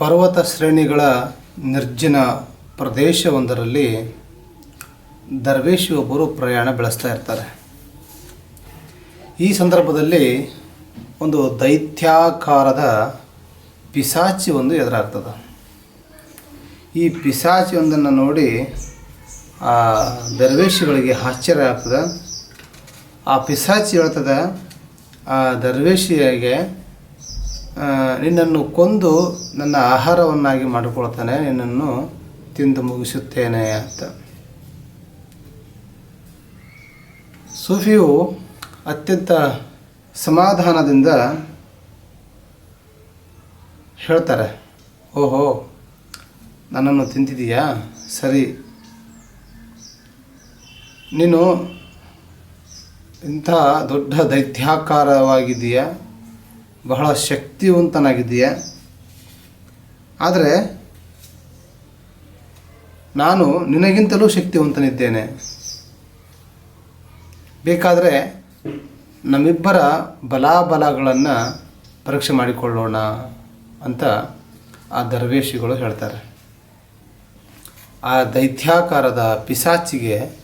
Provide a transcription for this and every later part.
ಪರ್ವತ ಶ್ರೇಣಿಗಳ ನಿರ್ಜನ ಪ್ರದೇಶವೊಂದರಲ್ಲಿ ದರ್ವೇಶಿ ಒಬ್ಬರು ಪ್ರಯಾಣ ಬೆಳೆಸ್ತಾ ಇರ್ತಾರೆ. ಈ ಸಂದರ್ಭದಲ್ಲಿ ಒಂದು ದೈತ್ಯಾಕಾರದ ಪಿಸಾಚಿ ಒಂದು ಎದುರಾಗ್ತದೆ. ಈ ಪಿಸಾಚಿ ಒಂದನ್ನು ನೋಡಿ ಆ ದರ್ವೇಶಿಗಳಿಗೆ ಆಶ್ಚರ್ಯ ಆಗ್ತದೆ. ಆ ಪಿಸಾಚಿ ಹೇಳ್ತದೆ, ಆ ದರ್ವೇಶಿಯಾಗೆ ನಿನ್ನನ್ನು ಕೊಂದು ನನ್ನ ಆಹಾರವನ್ನಾಗಿ ಮಾಡಿಕೊಳ್ತಾನೆ, ನಿನ್ನನ್ನು ತಿಂದು ಮುಗಿಸುತ್ತೇನೆ ಅಂತ. ಸೂಫಿಯು ಅತ್ಯಂತ ಸಮಾಧಾನದಿಂದ ಹೇಳ್ತಾರೆ, ಓಹೋ, ನನ್ನನ್ನು ತಿಂತಿದೀಯಾ ಸರಿ. ನೀನು ಇಂಥ ದೊಡ್ಡ ದೈತ್ಯಾಕಾರವಾಗಿದೆಯಾ ಬಹಳ ಶಕ್ತಿವಂತನಾಗಿದ್ದೀಯ. ಆದರೆ ನಾನು ನಿನಗಿಂತಲೂ ಶಕ್ತಿವಂತನಿದ್ದೇನೆ. ಬೇಕಾದರೆ ನಮ್ಮಿಬ್ಬರ ಬಲಾಬಲಗಳನ್ನು ಪರೀಕ್ಷೆ ಮಾಡಿಕೊಳ್ಳೋಣ ಅಂತ ಆ ದರ್ವೇಶಿಗಳು ಹೇಳ್ತಾರೆ. ಆ ದೈತ್ಯಾಕಾರದ ಪಿಸಾಚಿಗೆ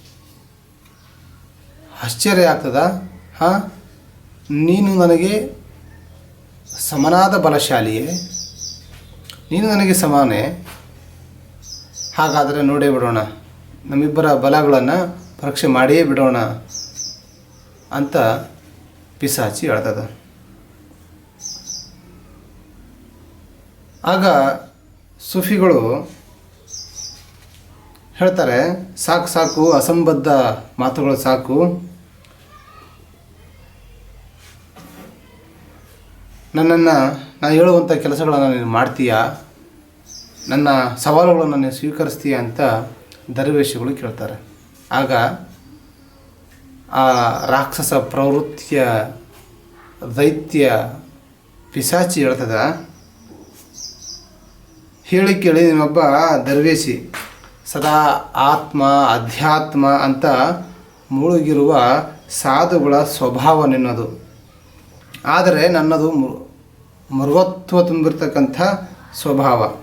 ಆಶ್ಚರ್ಯ ಆಗ್ತದ, ಹಾಂ, ನೀನು ನನಗೆ ಸಮನಾದ ಬಲಶಾಲಿಯೇ, ನೀನು ನನಗೆ ಸಮಾನೆ. ಹಾಗಾದರೆ ನೋಡೇ ಬಿಡೋಣ. ನಮ್ಮಿಬ್ಬರ ಬಲಗಳನ್ನು ಪರೀಕ್ಷೆ ಮಾಡಿಯೇ ಬಿಡೋಣ ಅಂತ ಪಿಸಾಚಿ ಹೇಳ್ತದ. ಆಗ ಸುಫಿಗಳು ಹೇಳ್ತಾರೆ, ಸಾಕು ಸಾಕು, ಅಸಂಬದ್ಧ ಮಾತುಗಳು ಸಾಕು. ನನ್ನನ್ನು ನಾನು ಹೇಳುವಂಥ ಕೆಲಸಗಳನ್ನು ನೀನು ಮಾಡ್ತೀಯಾ? ನನ್ನ ಸವಾಲುಗಳನ್ನು ನೀನು ಸ್ವೀಕರಿಸ್ತೀಯ ಅಂತ ದರ್ವೇಶಿಗಳು ಕೇಳ್ತಾರೆ. ಆಗ ಆ ರಾಕ್ಷಸ ಪ್ರವೃತ್ತಿಯ ದೈತ್ಯ ಪಿಸಾಚಿ ಹೇಳ್ತದ, ಹೇಳಿ ಕೇಳಿ ನಿಮ್ಮೊಬ್ಬ ದರ್ವೇಶಿ ಸದಾ ಆತ್ಮ ಅಧ್ಯಾತ್ಮ ಅಂತ ಮುಳುಗಿರುವ ಸಾಧುಗಳ ಸ್ವಭಾವ ನಿನ್ನದು. ಆದರೆ ನನ್ನದು ಮು- ಮರುವತ್ವ ತುಂಬಿರ್ತಕ್ಕಂಥ ಸ್ವಭಾವ.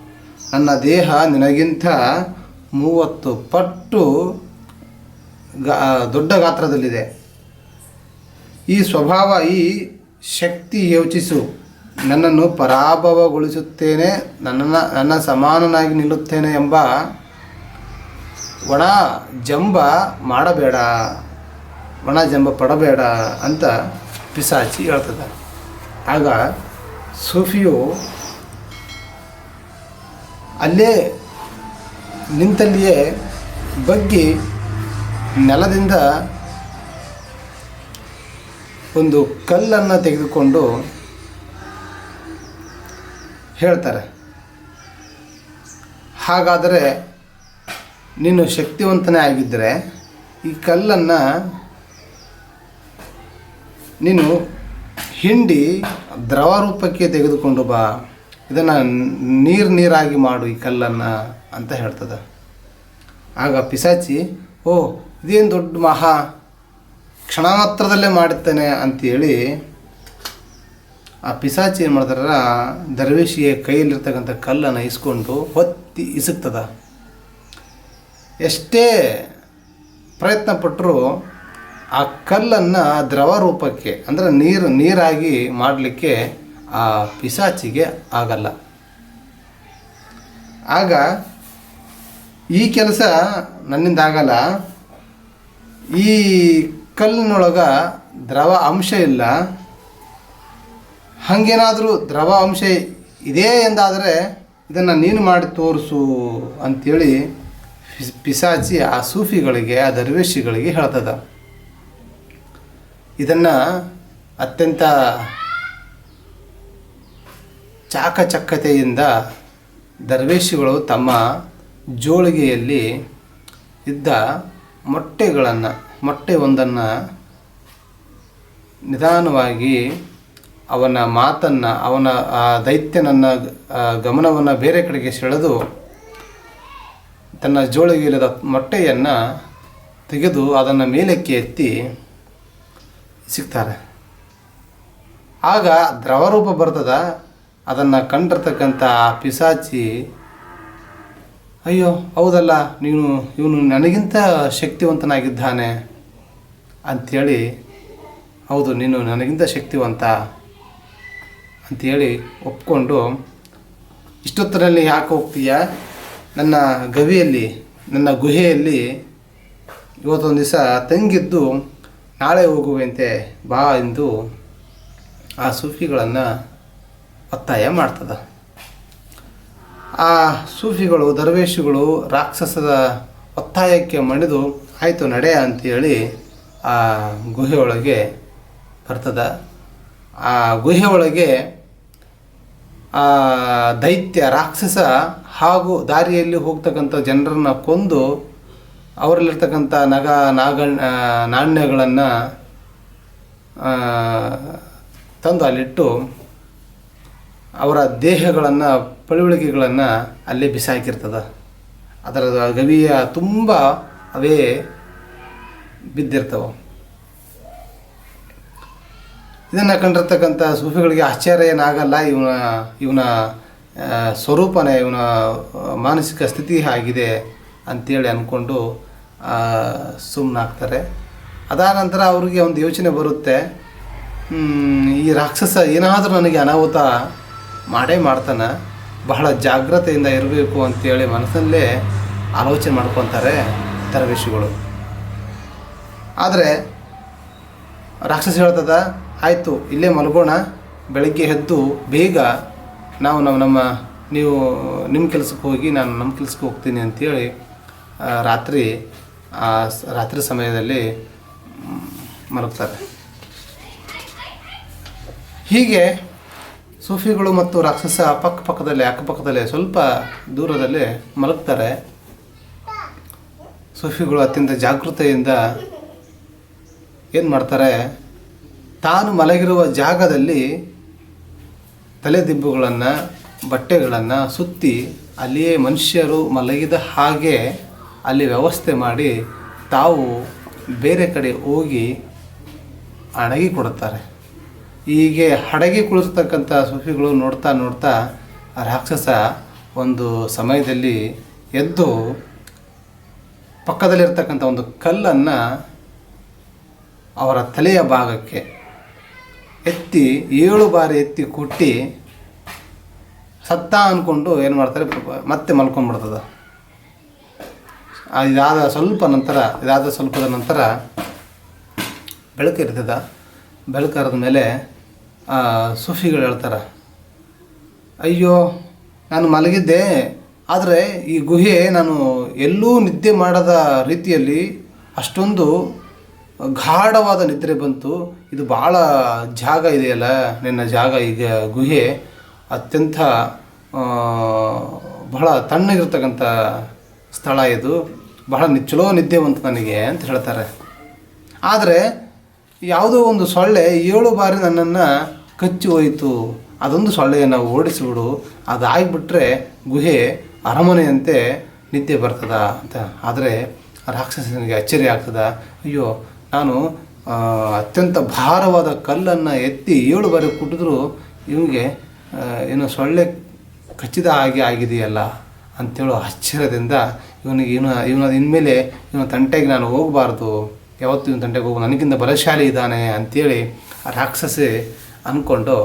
ನನ್ನ ದೇಹ ನಿನಗಿಂತ ಮೂವತ್ತು ಪಟ್ಟು ಗಾ ದೊಡ್ಡ ಗಾತ್ರದಲ್ಲಿದೆ. ಈ ಸ್ವಭಾವ, ಈ ಶಕ್ತಿ ಯೋಚಿಸು. ನನ್ನನ್ನು ಪರಾಭವಗೊಳಿಸುತ್ತೇನೆ ನನ್ನನ್ನು ನನ್ನ ಸಮಾನನಾಗಿ ನಿಲ್ಲುತ್ತೇನೆ ಎಂಬ ಒಣ ಜಂಬ ಮಾಡಬೇಡ, ಒಣ ಜಂಬ ಪಡಬೇಡ ಅಂತ ಪಿಸಾಚಿ ಹೇಳ್ತದೆ. ಆಗ ಸೂಫಿಯು ಅಲ್ಲೇ ನಿಂತಲ್ಲಿಯೇ ಬಗ್ಗಿ ನೆಲದಿಂದ ಒಂದು ಕಲ್ಲನ್ನು ತೆಗೆದುಕೊಂಡು ಹೇಳ್ತಾರೆ, ಹಾಗಾದರೆ ನೀನು ಶಕ್ತಿವಂತನೇ ಆಗಿದ್ದರೆ ಈ ಕಲ್ಲನ್ನು ನೀನು ಹಿಂಡಿ ದ್ರವ ರೂಪಕ್ಕೆ ತೆಗೆದುಕೊಂಡು ಬಾ. ಇದನ್ನು ನೀರು ನೀರಾಗಿ ಮಾಡು ಈ ಕಲ್ಲನ್ನು ಅಂತ ಹೇಳ್ತದೆ. ಆಗ ಪಿಸಾಚಿ ಓ, ಇದೇನು ದೊಡ್ಡ ಮಹಾ? ಕ್ಷಣ ಮಾತ್ರದಲ್ಲೇ ಮಾಡುತ್ತೇನೆ ಅಂತೇಳಿ ಆ ಪಿಸಾಚಿ ಏನು ಮಾಡ್ತಾರ ದರ್ವೇಶಿಯ ಕೈಯಲ್ಲಿರ್ತಕ್ಕಂಥ ಕಲ್ಲನ್ನು ಇಸ್ಕೊಂಡು ಹೊತ್ತಿ ಇಸುಕ್ತದ. ಎಷ್ಟೇ ಪ್ರಯತ್ನ ಪಟ್ಟರೂ ಆ ಕಲ್ಲನ್ನು ದ್ರವ ರೂಪಕ್ಕೆ ಅಂದರೆ ನೀರು, ನೀರಾಗಿ ಮಾಡಲಿಕ್ಕೆ ಆ ಪಿಸಾಚಿಗೆ ಆಗಲ್ಲ. ಆಗ ಈ ಕೆಲಸ ನನ್ನಿಂದ ಆಗಲ್ಲ. ಈ ಕಲ್ಲಿನೊಳಗೆ ದ್ರವ ಅಂಶ ಇಲ್ಲ. ಹಾಗೇನಾದರೂ ದ್ರವ ಅಂಶ ಇದೆ ಎಂದಾದರೆ ಇದನ್ನು ನೀನು ಮಾಡಿ ತೋರಿಸು ಅಂಥೇಳಿ ಪಿಸ್- ಪಿಸಾಚಿ ಆ ಸೂಫಿಗಳಿಗೆ, ಆ ದರ್ವೇಶಿಗಳಿಗೆ ಹೇಳ್ತದ. ಇದನ್ನು ಅತ್ಯಂತ ಚಾಕಚಕ್ಕತೆಯಿಂದ ದರ್ವೇಶಿಗಳು ತಮ್ಮ ಜೋಳಿಗೆಯಲ್ಲಿ ಇದ್ದ ಮೊಟ್ಟೆಗಳನ್ನು, ಮೊಟ್ಟೆ ಒಂದನ್ನು ನಿಧಾನವಾಗಿ ಅವನ ಮಾತನ್ನು, ಅವನ, ಆ, ದೈತ್ಯನನ್ನು ಗಮನವನ್ನು ಬೇರೆ ಕಡೆಗೆ ಸೆಳೆದು ತನ್ನ ಜೋಳಿಗೆಯಲ್ಲಿದ್ದ ಮೊಟ್ಟೆಯನ್ನು ತೆಗೆದು ಅದನ್ನು ಮೇಲಕ್ಕೆ ಎತ್ತಿ ಸಿಗ್ತಾರೆ. ಆಗ ದ್ರವರೂಪ ಬರ್ತದ, ಅದನ್ನು ಕಂಡಿರ್ತಕ್ಕಂಥ ಪಿಸಾಚಿ, ಅಯ್ಯೋ, ಹೌದಲ್ಲ, ನೀನು, ಇವನು ನನಗಿಂತ ಶಕ್ತಿವಂತನಾಗಿದ್ದಾನೆ ಅಂಥೇಳಿ ಹೌದು, ನೀನು ನನಗಿಂತ ಶಕ್ತಿವಂತ ಅಂಥೇಳಿ ಒಪ್ಕೊಂಡು, ಇಷ್ಟೊತ್ತರಲ್ಲಿ ಯಾಕೆ ಹೋಗ್ತೀಯ? ನನ್ನ ಗವಿಯಲ್ಲಿ, ನನ್ನ ಗುಹೆಯಲ್ಲಿ ಇವತ್ತೊಂದು ದಿವಸ ತಂಗಿದ್ದು ನಾಳೆ ಹೋಗುವಂತೆ ಬಾ ಎಂದು ಆ ಸೂಫಿಗಳನ್ನು ಒತ್ತಾಯ ಮಾಡ್ತದ. ಆ ಸೂಫಿಗಳು, ದರ್ವೇಶಿಗಳು ರಾಕ್ಷಸದ ಒತ್ತಾಯಕ್ಕೆ ಮಣಿದು, ಆಯಿತು ನಡೆ ಅಂತೇಳಿ ಆ ಗುಹೆಯೊಳಗೆ ಬರ್ತದ. ಆ ಗುಹೆಯೊಳಗೆ ಆ ದೈತ್ಯ, ರಾಕ್ಷಸ ಹಾಗೂ ದಾರಿಯಲ್ಲಿ ಹೋಗ್ತಕ್ಕಂಥ ಜನರನ್ನು ಕೊಂದು ಅವರಲ್ಲಿರ್ತಕ್ಕಂಥ ನಗ ನಾಗ ನಾಣ್ಯಗಳನ್ನು ತಂದು ಅಲ್ಲಿಟ್ಟು ಅವರ ದೇಹಗಳನ್ನು, ಪಳುವಳಿಕೆಗಳನ್ನು ಅಲ್ಲೇ ಬಿಸಾಕಿರ್ತದೆ. ಅದರ ಗವಿಯ ತುಂಬ ಅವೇ ಬಿದ್ದಿರ್ತವೆ. ಇದನ್ನು ಕಂಡಿರ್ತಕ್ಕಂಥ ಸೂಫಿಗಳಿಗೆ ಆಶ್ಚರ್ಯ ಏನಾಗಲ್ಲ. ಇವನ ಇವನ ಸ್ವರೂಪನೇ, ಇವನ ಮಾನಸಿಕ ಸ್ಥಿತಿ ಆಗಿದೆ ಅಂತೇಳಿ ಅಂದ್ಕೊಂಡು ಸುಮ್ಮನಾಗ್ತಾರೆ ಅದಾದ ನಂತರ ಅವ್ರಿಗೆ ಒಂದು ಯೋಚನೆ ಬರುತ್ತೆ. ಈ ರಾಕ್ಷಸ ಏನಾದರೂ ನನಗೆ ಅನಾಹುತ ಮಾಡೇ ಮಾಡ್ತಾನೆ, ಬಹಳ ಜಾಗ್ರತೆಯಿಂದ ಇರಬೇಕು ಅಂತೇಳಿ ಮನಸ್ಸಲ್ಲೇ ಆಲೋಚನೆ ಮಾಡ್ಕೊತಾರೆ ತರವೇಶಿಗಳು ಆದರೆ, ರಾಕ್ಷಸ ಹೇಳ್ತದ, ಆಯಿತು, ಇಲ್ಲೇ ಮಲ್ಗೋಣ, ಬೆಳಗ್ಗೆ ಎದ್ದು ಬೇಗ ನಾವು ನಮ್ಮ ನಮ್ಮ, ನೀವು ನಿಮ್ಮ ಕೆಲಸಕ್ಕೆ ಹೋಗಿ, ನಾನು ನಮ್ಮ ಕೆಲಸಕ್ಕೆ ಹೋಗ್ತೀನಿ ಅಂತೇಳಿ ರಾತ್ರಿ ರಾತ್ರಿ ಸಮಯದಲ್ಲಿ ಮಲಗ್ತಾರೆ. ಹೀಗೆ ಸೂಫಿಗಳು ಮತ್ತು ರಾಕ್ಷಸ ಪಕ್ಕ ಪಕ್ಕದಲ್ಲಿ ಅಕ್ಕಪಕ್ಕದಲ್ಲೇ ಸ್ವಲ್ಪ ದೂರದಲ್ಲಿ ಮಲಗ್ತಾರೆ. ಸೂಫಿಗಳು ಅತ್ಯಂತ ಜಾಗೃತೆಯಿಂದ ಏನು ಮಾಡ್ತಾರೆ? ತಾನು ಮಲಗಿರುವ ಜಾಗದಲ್ಲಿ ತಲೆದಿಬ್ಬುಗಳನ್ನು ಬಟ್ಟೆಗಳನ್ನು ಸುತ್ತಿ ಅಲ್ಲಿಯೇ ಮನುಷ್ಯರು ಮಲಗಿದ ಹಾಗೆ ಅಲ್ಲಿ ವ್ಯವಸ್ಥೆ ಮಾಡಿ ತಾವು ಬೇರೆ ಕಡೆ ಹೋಗಿ ಅಡಗಿ ಕೊಡುತ್ತಾರೆ. ಹೀಗೆ ಹಡಗಿ ಕುಳಿಸ್ತಕ್ಕಂಥ ಸೂಫಿಗಳು ನೋಡ್ತಾ ನೋಡ್ತಾ ರಾಕ್ಷಸ ಒಂದು ಸಮಯದಲ್ಲಿ ಎದ್ದು ಪಕ್ಕದಲ್ಲಿರ್ತಕ್ಕಂಥ ಒಂದು ಕಲ್ಲನ್ನು ಅವರ ತಲೆಯ ಭಾಗಕ್ಕೆ ಎತ್ತಿ ಏಳು ಬಾರಿ ಎತ್ತಿ ಕುಟ್ಟಿ ಸತ್ತ ಅಂದ್ಕೊಂಡು ಏನು ಮಾಡ್ತಾರೆ, ಮತ್ತೆ ಮಲ್ಕೊಂಡ್ಬಿಡ್ತದೆ. ಇದಾದ ಸ್ವಲ್ಪ ನಂತರ, ಇದಾದ ಸ್ವಲ್ಪದ ನಂತರ ಬೆಳಕು ಇರ್ತದ. ಬೆಳಕು ಹರಿದ ಮೇಲೆ ಸೂಫಿಗಳು ಹೇಳ್ತಾರೆ. ಅಯ್ಯೋ, ನಾನು ಮಲಗಿದ್ದೆ, ಆದರೆ ಈ ಗುಹೆ ನಾನು ಎಲ್ಲೂ ನಿದ್ದೆ ಮಾಡದ ರೀತಿಯಲ್ಲಿ ಅಷ್ಟೊಂದು ಗಾಢವಾದ ನಿದ್ರೆ ಬಂತು. ಇದು ಭಾಳ ಜಾಗ ಇದೆಯಲ್ಲ, ನಿನ್ನ ಜಾಗ ಈಗ ಗುಹೆ. ಅತ್ಯಂತ ಬಹಳ ತಣ್ಣಗಿರ್ತಕ್ಕಂಥ ಸ್ಥಳ ಇದು. ಬಹಳ ನಿಚ್ಚಲೋ ಚಲೋ ನಿದ್ದೆ ಬಂತು ನನಗೆ ಅಂತ ಹೇಳ್ತಾರೆ. ಆದರೆ ಯಾವುದೋ ಒಂದು ಸೊಳ್ಳೆ ಏಳು ಬಾರಿ ನನ್ನನ್ನು ಕಚ್ಚಿ ಹೋಯಿತು. ಅದೊಂದು ಸೊಳ್ಳೆಯನ್ನು ಓಡಿಸಿಬಿಡು. ಅದಾಗಿಬಿಟ್ರೆ ಗುಹೆ ಅರಮನೆಯಂತೆ ನಿದ್ದೆ ಬರ್ತದ ಅಂತ. ಆದರೆ ರಾಕ್ಷಸನಿಗೆ ಅಚ್ಚರಿ ಆಗ್ತದ. ಅಯ್ಯೋ, ನಾನು ಅತ್ಯಂತ ಭಾರವಾದ ಕಲ್ಲನ್ನು ಎತ್ತಿ ಏಳು ಬಾರಿ ಕುಟ್ಟಿದ್ರು ಇವನಿಗೆ ಏನು ಸೊಳ್ಳೆ ಕಚ್ಚಿದ ಹಾಗೆ ಆಗಿದೆಯಲ್ಲ ಅಂಥೇಳೋ ಆಶ್ಚರ್ಯದಿಂದ ಇವನಿಗೆ ಇವನು ಇವನ ಇನ್ಮೇಲೆ ಇವನ ತಂಟೆಗೆ ನಾನು ಹೋಗಬಾರ್ದು. ಯಾವತ್ತು ಇವನ ತಂಟೆಗೆ ಹೋಗು ನನಗಿಂತ ಬಲಶಾಲಿ ಇದ್ದಾನೆ ಅಂಥೇಳಿ ಆ ರಾಕ್ಷಸಿ ಅಂದ್ಕೊಂಡು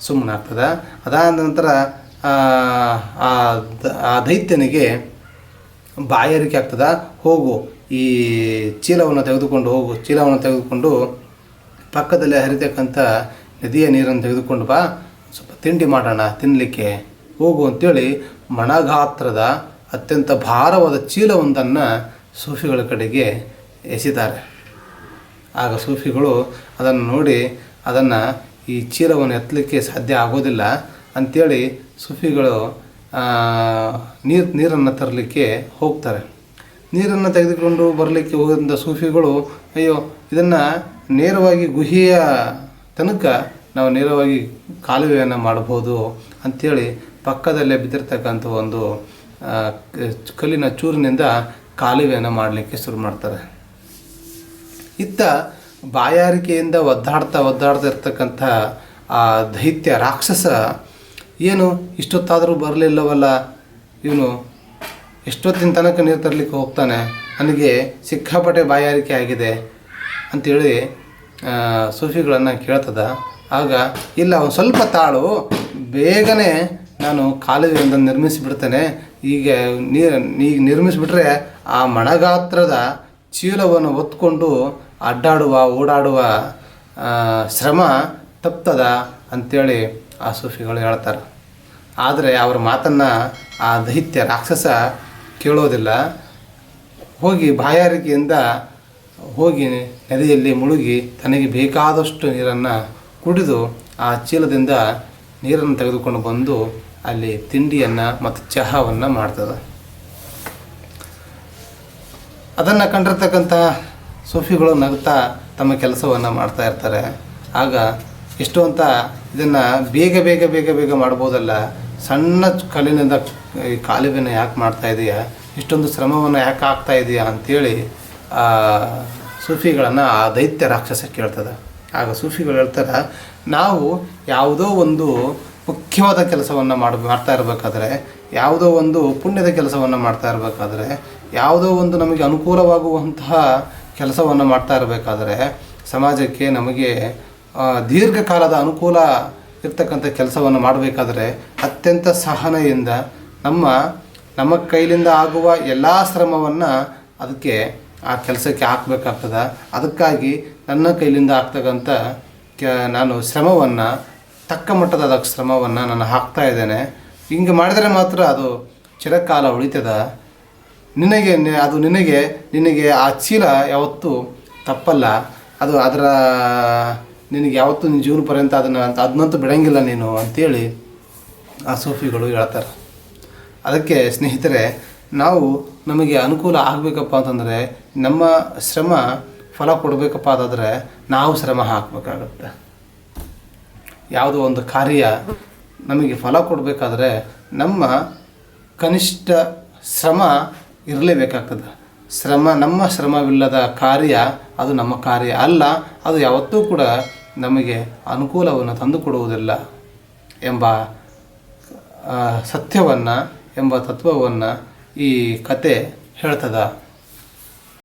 ಸುಮ್ಮನಾಗ್ತದೆ ಅದಾದ ನಂತರ ಆ, ದೈತ್ಯನಿಗೆ ಬಾಯಾರಿಕೆ ಆಗ್ತದೆ. ಹೋಗು ಈ ಚೀಲವನ್ನು ತೆಗೆದುಕೊಂಡು ಹೋಗು. ಚೀಲವನ್ನು ತೆಗೆದುಕೊಂಡು ಪಕ್ಕದಲ್ಲಿ ಹರಿತಕ್ಕಂಥ ನದಿಯ ನೀರನ್ನು ತೆಗೆದುಕೊಂಡು ಬಾ. ಸ್ವಲ್ಪ ತಿಂಡಿ ಮಾಡೋಣ ತಿನ್ನಲಿಕ್ಕೆ ಹೋಗು ಅಂತೇಳಿ ಮಣಗಾತ್ರದ ಅತ್ಯಂತ ಭಾರವಾದ ಚೀಲವೊಂದನ್ನು ಸೂಫಿಗಳ ಕಡೆಗೆ ಎಸಿತಾರೆ ಆಗ ಸೂಫಿಗಳು ಅದನ್ನು ನೋಡಿ, ಅದನ್ನು ಈ ಚೀಲವನ್ನು ಎತ್ತಲಿಕ್ಕೆ ಸಾಧ್ಯ ಆಗೋದಿಲ್ಲ ಅಂಥೇಳಿ ಸೂಫಿಗಳು ನೀರು, ನೀರನ್ನು ತರಲಿಕ್ಕೆ ಹೋಗ್ತಾರೆ. ನೀರನ್ನು ತೆಗೆದುಕೊಂಡು ಬರಲಿಕ್ಕೆ ಹೋದಂಥ ಸೂಫಿಗಳು, ಅಯ್ಯೋ, ಇದನ್ನು ನೇರವಾಗಿ ಗುಹೆಯ ತನಕ ನಾವು ನೇರವಾಗಿ ಕಾಲುವೆಯನ್ನು ಮಾಡ್ಬೋದು ಅಂಥೇಳಿ ಪಕ್ಕದಲ್ಲೇ ಬಿದ್ದಿರ್ತಕ್ಕಂಥ ಒಂದು ಕಲ್ಲಿನ ಚೂರಿನಿಂದ ಕಾಲುವೆಯನ್ನು ಮಾಡಲಿಕ್ಕೆ ಶುರು ಮಾಡ್ತಾರೆ. ಇತ್ತ ಬಾಯಾರಿಕೆಯಿಂದ ಒದ್ದಾಡ್ತಾ ಒದ್ದಾಡ್ತಾ ಇರ್ತಕ್ಕಂಥ ಆ ದೈತ್ಯ ರಾಕ್ಷಸ ಏನು ಇಷ್ಟೊತ್ತಾದರೂ ಬರಲಿಲ್ಲವಲ್ಲ? ಇವನು ಎಷ್ಟೊತ್ತಿನ ತನಕ ನೀರು ತರಲಿಕ್ಕೆ ಹೋಗ್ತಾನೆ? ನನಗೆ ಸಿಕ್ಕಾಪಟ್ಟೆ ಬಾಯಾರಿಕೆ ಆಗಿದೆ ಅಂಥೇಳಿ ಸೂಫಿಗಳನ್ನು ಕೇಳ್ತದ. ಆಗ, ಇಲ್ಲ ಒಂದು ಸ್ವಲ್ಪ ತಾಳು, ಬೇಗನೆ ನಾನು ಕಾಲುವೆಯಿಂದ ನಿರ್ಮಿಸಿಬಿಡ್ತೇನೆ. ಈಗ ನೀರು ಈಗ ನಿರ್ಮಿಸಿಬಿಟ್ರೆ ಆ ಮಣಗಾತ್ರದ ಚೀಲವನ್ನು ಹೊತ್ಕೊಂಡು ಅಡ್ಡಾಡುವ, ಓಡಾಡುವ ಶ್ರಮ ತಪ್ತದ ಅಂಥೇಳಿ ಆ ಸೂಫಿಗಳು ಹೇಳ್ತಾರೆ. ಆದರೆ ಅವರ ಮಾತನ್ನು ಆ ದೈತ್ಯ ರಾಕ್ಷಸ ಕೇಳೋದಿಲ್ಲ. ಹೋಗಿ ಬಾಯಾರಿಕೆಯಿಂದ ಹೋಗಿ ನದಿಯಲ್ಲಿ ಮುಳುಗಿ ತನಗೆ ಬೇಕಾದಷ್ಟು ನೀರನ್ನು ಕುಡಿದು ಆ ಚೀಲದಿಂದ ನೀರನ್ನು ತೆಗೆದುಕೊಂಡು ಬಂದು ಅಲ್ಲಿ ತಿಂಡಿಯನ್ನು ಮತ್ತು ಚಹಾವನ್ನು ಮಾಡ್ತದೆ. ಅದನ್ನು ಕಂಡಿರ್ತಕ್ಕಂಥ ಸೂಫಿಗಳು ನಗ್ತಾ ತಮ್ಮ ಕೆಲಸವನ್ನು ಮಾಡ್ತಾ ಇರ್ತಾರೆ. ಆಗ ಎಷ್ಟು ಅಂತ ಇದನ್ನು ಬೇಗ ಬೇಗ ಬೇಗ ಬೇಗ ಮಾಡ್ಬೋದಲ್ಲ, ಸಣ್ಣ ಕಲ್ಲಿನಿಂದ ಈ ಕಾಲುವೆನ ಯಾಕೆ ಮಾಡ್ತಾ ಇದೆಯಾ, ಇಷ್ಟೊಂದು ಶ್ರಮವನ್ನು ಯಾಕೆ ಆಗ್ತಾ ಇದೆಯಾ ಅಂಥೇಳಿ ಸೂಫಿಗಳನ್ನು ಆ ದೈತ್ಯ ರಾಕ್ಷಸ ಕೇಳ್ತದೆ. ಆಗ ಸೂಫಿಗಳು ಹೇಳ್ತಾರೆ, ನಾವು ಯಾವುದೋ ಒಂದು ಮುಖ್ಯವಾದ ಕೆಲಸವನ್ನು ಮಾಡ, ಮಾಡ್ತಾ ಇರಬೇಕಾದ್ರೆ ಯಾವುದೋ ಒಂದು ಪುಣ್ಯದ ಕೆಲಸವನ್ನು ಮಾಡ್ತಾ ಇರಬೇಕಾದ್ರೆ ಯಾವುದೋ ಒಂದು ನಮಗೆ ಅನುಕೂಲವಾಗುವಂತಹ ಕೆಲಸವನ್ನು ಮಾಡ್ತಾ ಇರಬೇಕಾದ್ರೆ ಸಮಾಜಕ್ಕೆ ನಮಗೆ ದೀರ್ಘಕಾಲದ ಅನುಕೂಲ ಇರ್ತಕ್ಕಂಥ ಕೆಲಸವನ್ನು ಮಾಡಬೇಕಾದ್ರೆ ಅತ್ಯಂತ ಸಹನೆಯಿಂದ ನಮ್ಮ ನಮ್ಮ ಕೈಲಿಂದ ಆಗುವ ಎಲ್ಲ ಶ್ರಮವನ್ನು ಅದಕ್ಕೆ ಆ ಕೆಲಸಕ್ಕೆ ಹಾಕಬೇಕಾಗ್ತದೆ. ಅದಕ್ಕಾಗಿ ನನ್ನ ಕೈಲಿಂದ ಆಗ್ತಕ್ಕಂಥ ಕೆ, ನಾನು ಶ್ರಮವನ್ನು ತಕ್ಕ ಮಟ್ಟದ ಶ್ರಮವನ್ನು ನಾನು ಹಾಕ್ತಾ ಇದ್ದೇನೆ. ಹಿಂಗೆ ಮಾಡಿದರೆ ಮಾತ್ರ ಅದು ಚಿರಕಾಲ ಉಳಿತದ. ನಿನಗೆ ಅದು ನಿನಗೆ ನಿನಗೆ ಆ ಚೀಲ ಯಾವತ್ತೂ ತಪ್ಪಲ್ಲ. ಅದು ಅದರ, ನಿನಗೆ ಯಾವತ್ತೂ ನಿನ್ನ ಜೀವನ ಪರ್ಯಂತ ಅದನ್ನು ಅಂತ, ಅದನ್ನಂತೂ ಬಿಡಂಗಿಲ್ಲ ನೀನು ಅಂತೇಳಿ ಆ ಸೂಫಿಗಳು ಹೇಳ್ತಾರೆ. ಅದಕ್ಕೆ ಸ್ನೇಹಿತರೆ, ನಾವು ನಮಗೆ ಅನುಕೂಲ ಆಗಬೇಕಪ್ಪ ಅಂತಂದರೆ, ನಮ್ಮ ಶ್ರಮ ಫಲ ಕೊಡಬೇಕಪ್ಪ ಅದಾದರೆ ನಾವು ಶ್ರಮ ಹಾಕಬೇಕಾಗತ್ತೆ. ಯಾವುದೋ ಒಂದು ಕಾರ್ಯ ನಮಗೆ ಫಲ ಕೊಡಬೇಕಾದ್ರೆ ನಮ್ಮ ಕನಿಷ್ಠ ಶ್ರಮ ಇರಲೇಬೇಕಾಗ್ತದೆ. ಶ್ರಮ, ನಮ್ಮ ಶ್ರಮವಿಲ್ಲದ ಕಾರ್ಯ ಅದು ನಮ್ಮ ಕಾರ್ಯ ಅಲ್ಲ, ಅದು ಯಾವತ್ತೂ ಕೂಡ ನಮಗೆ ಅನುಕೂಲವನ್ನು ತಂದುಕೊಡುವುದಿಲ್ಲ ಎಂಬ ಸತ್ಯವನ್ನು, ಎಂಬ ತತ್ವವನ್ನು ಈ ಕತೆ ಹೇಳ್ತದ.